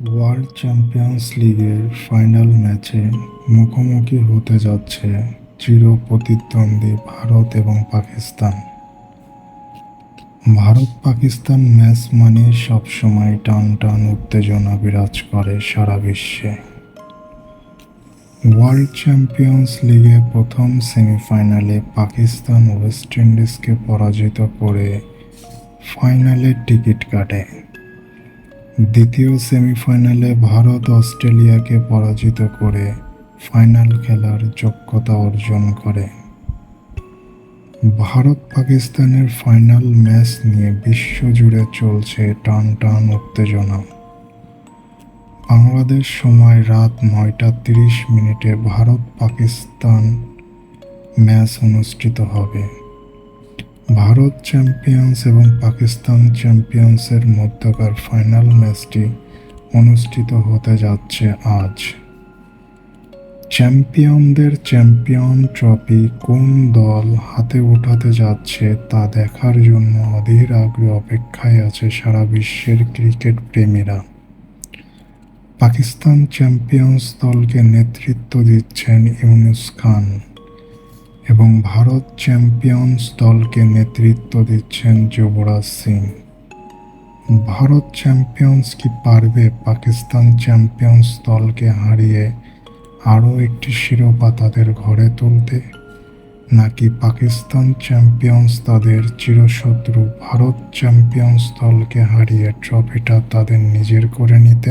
World champions লিগের final ম্যাচে মুখোমুখি হতে যাচ্ছে চির প্রতিদ্বন্দ্বী ভারত এবং পাকিস্তান। ভারত পাকিস্তান ম্যাচ মানে সবসময় টান টান উত্তেজনা বিরাজ করে সারা বিশ্বে। ওয়ার্ল্ড চ্যাম্পিয়ন্স লিগে প্রথম সেমিফাইনালে পাকিস্তান ওয়েস্ট ইন্ডিজকে পরাজিত করে ফাইনালের টিকিট কাটে। দ্বিতীয় সেমিফাইনালে ভারত অস্ট্রেলিয়াকে পরাজিত করে ফাইনাল খেলার যোগ্যতা অর্জন করে। ভারত পাকিস্তানের ফাইনাল ম্যাচ নিয়ে বিশ্বজুড়ে চলছে টান টান উত্তেজনা। বাংলাদেশ সময় রাত নয়টা তিরিশ মিনিটে ভারত পাকিস্তান ম্যাচ অনুষ্ঠিত হবে। ভারত চ্যাম্পিয়ন্স এবং পাকিস্তান চ্যাম্পিয়ন্সের মধ্যকার ফাইনাল ম্যাচটি অনুষ্ঠিত হতে যাচ্ছে আজ। চ্যাম্পিয়নদের চ্যাম্পিয়ন ট্রফি কোন দল হাতে ওঠাতে যাচ্ছে তা দেখার জন্য অধীর আগ্রহে অপেক্ষায় আছে সারা বিশ্বের ক্রিকেট প্রেমীরা। পাকিস্তান চ্যাম্পিয়ন্স দলকে নেতৃত্ব দিচ্ছেন ইউনুস খান। এবং ভারত চ্যাম্পিয়ন্স দলকে নেতৃত্ব দিচ্ছেন যুবরাজ সিং। ভারত চ্যাম্পিয়ন্স কি পারবে? পাকিস্তান চ্যাম্পিয়ন্স দলকে হারিয়ে আরও একটি শিরোপা তাদের ঘরে তুলতে? নাকি পাকিস্তান চ্যাম্পিয়ন্স তাদের চিরশত্রু ভারত চ্যাম্পিয়ন্স দলকে হারিয়ে ট্রফিটা তাদের নিজের করে নিতে?